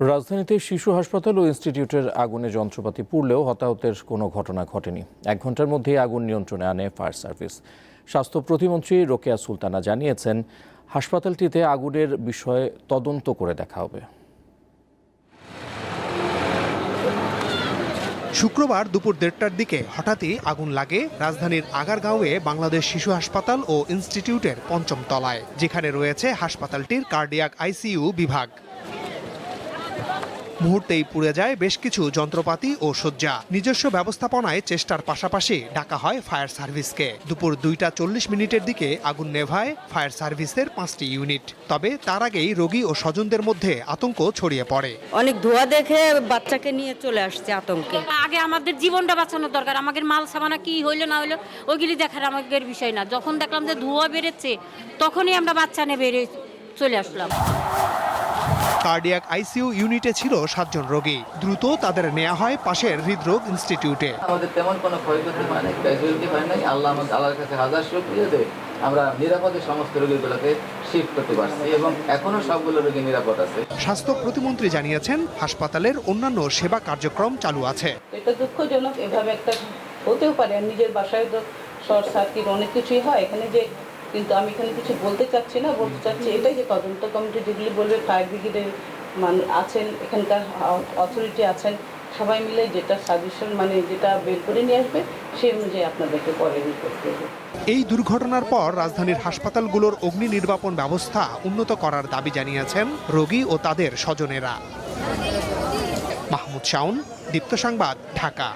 রাজধানীতে শিশু হাসপাতাল ও ইনস্টিটিউটের আগুনে যন্ত্রপাতি পুড়লেও হতাহতের কোনো ঘটনা ঘটেনি। এক ঘণ্টার মধ্যেই আগুন নিয়ন্ত্রণে আনে ফায়ার সার্ভিস। স্বাস্থ্য প্রতিমন্ত্রী রোকেয়া সুলতানা জানিয়েছেন, হাসপাতালটিতে আগুনের বিষয়ে তদন্ত করে দেখা হবে। শুক্রবার দুপুর দেড়টার দিকে হঠাৎই আগুন লাগে রাজধানীর আগারগাঁওয়ে বাংলাদেশ শিশু হাসপাতাল ও ইনস্টিটিউটের পঞ্চম তলায়, যেখানে রয়েছে হাসপাতালটির কার্ডিয়াক আইসিইউ বিভাগ। মুহূর্তেই পুড়ে যায় বেশ কিছু যন্ত্রপাতি ও শয্যা। নিজস্ব ব্যবস্থাপনায় চেষ্টার পাশাপাশি ডাকা হয় ফায়ার সার্ভিসকে। দুপুর দুইটা চল্লিশ মিনিটের দিকে আগুন নেভায় ফায়ার সার্ভিসের পাঁচটি ইউনিট। তবে তার আগেই রোগী ও স্বজনদের মধ্যে আতঙ্ক ছড়িয়ে পড়ে। অনেক ধোয়া দেখে বাচ্চাকে নিয়ে চলে আসছে আতঙ্কে। আগে আমাদের জীবনটা বাঁচানোর দরকার। আমাদের মাল সামানা কি হইল না হইল ওইগুলি দেখার আমাদের বিষয় না। যখন দেখলাম যে ধোঁয়া বেড়েছে তখনই আমরা বাচ্চা নিয়ে বেরিয়ে চলে আসলাম। কার্ডিয়াক আইসিইউ ইউনিটে ছিল সাতজন রোগী। দ্রুত তাদের নেওয়া হয় পাশের হৃদরোগ ইনস্টিটিউটে। আমাদের তেমন কোনো ক্ষয়ক্ষতি হয় নাই ক্যাজুয়ালিটি হয় নাই। আল্লাহ আমাদের আল্লাহর কাছে হাজার শুক্রিয়া দেয়। আমরা নিরাপদে সমস্ত রোগীগুলোকে শিফট করতে পারছি এবং এখনও সবগুলো রোগী নিরাপদ আছে। স্বাস্থ্য প্রতিমন্ত্রী জানিয়েছেন হাসপাতালের অন্যান্য সেবা কার্যক্রম চালু আছে। এটা দুঃখজনক এভাবে একটা হতেও পারে। নিজের বাসায় তো শর্ট সার্কিট অনেক কিছুই হয়। এখানে যে কিন্তু আমি এখানে কিছু বলতে চাচ্ছি না, বলতে চাচ্ছি এটাই যে তদন্ত কমিটি যেগুলি বলবে, ফায়ার ব্রিগেডের মান আছেন, এখানকার অথরিটি আছেন, সবাই মিলে যেটা সাজেশন মানে যেটা বের করে নিয়ে আসবে, সেই অনুযায়ী আপনাদেরকে পরে করতে করবে। এই দুর্ঘটনার পর রাজধানীর হাসপাতালগুলোর অগ্নি নির্বাপন ব্যবস্থা উন্নত করার দাবি জানিয়েছেন রোগী ও তাদের স্বজনেরা। মাহমুদ শাওন, দীপ্ত সংবাদ, ঢাকা।